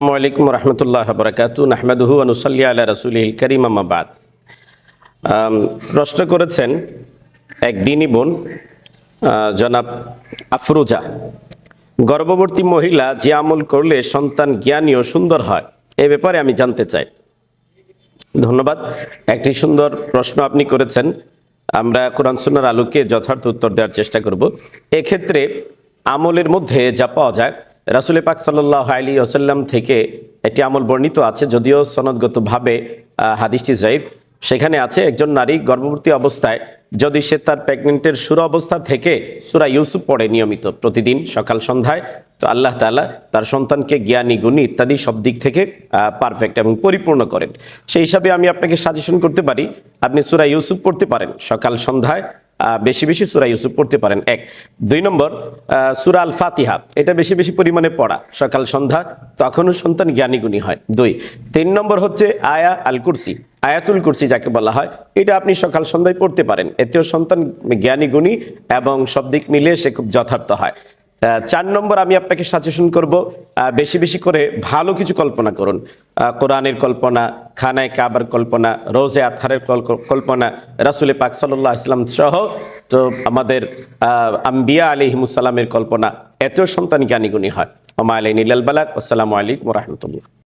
আসসালামাইকুম রহমতুল্লাহ বরকাত নাহমেদহু আনুসাল্লি আল্লাহ রসুল করিম আমাবাদ প্রশ্ন করেছেন এক দিনী বোন জনাব আফরোজা। গর্ভবতী মহিলা যে আমল করলে সন্তান জ্ঞানী ও সুন্দর হয়, এ ব্যাপারে আমি জানতে চাই। ধন্যবাদ। একটি সুন্দর প্রশ্ন আপনি করেছেন। আমরা কোরআন সুন্নার আলোকে যথার্থ উত্তর দেওয়ার চেষ্টা করব। এক্ষেত্রে আমলের মধ্যে যা পাওয়া যায় রাসুল পাক সাল্লাহ আলী ওসাল্লাম থেকে এটি আমল বর্ণিত আছে, যদিও সনদগতভাবে হাদিসটি জাইফ সেখানে আছে, একজন নারী গর্ভবতী অবস্থায় যদি সে তার প্রেগনেন্টের সুর অবস্থা থেকে সুরা ইউসুফ পড়ে নিয়মিত প্রতিদিন সকাল সন্ধ্যায়, তো আল্লাহ তাআলা তার সন্তানকে জ্ঞানী, গুণী ইত্যাদি সব দিক থেকে পারফেক্ট এবং পরিপূর্ণ করেন। সেই হিসাবে আমি আপনাকে সাজেশন করতে পারি, আপনি সুরা ইউসুফ পড়তে পারেন সকাল সন্ধ্যায় বেশি বেশি সুরা ইউসুফ পড়তে পারেন। এক। দুই নম্বর সুরা আল ফাতিহা এটা বেশি বেশি পরিমাণে পড়া। সকাল, সন্ধ্যা, তখনও সন্তান জ্ঞানীগুণী হয়। দুই। তিন নম্বর হচ্ছে আয়া আল কুরসি আয়াতুল কুরসি যাকে বলা হয়, এটা আপনি সকাল, সন্ধ্যায় পড়তে পারেন। এতেও সন্তান জ্ঞানীগুণী এবং সব দিক মিলিয়ে সে খুব যথার্থ হয়। চার নম্বর আমি আপনাকে সাজেশন করব বেশি বেশি করে ভালো কিছু কল্পনা করুন। কোরআনের কল্পনা, খানায় কাবার কল্পনা, রোজে আথারের কল- কল্পনা, রাসুলে পাক সাল্লাহ ইসলাম সহ তো আমাদের আম্বিয়া আলিহিমুসাল্লামের কল্পনা এত সন্তান জ্ঞানীগুণী হয়। ওমা আলাই নীলাল বালাক আসসালামু আলাইকুম রহমতুল্লাহ।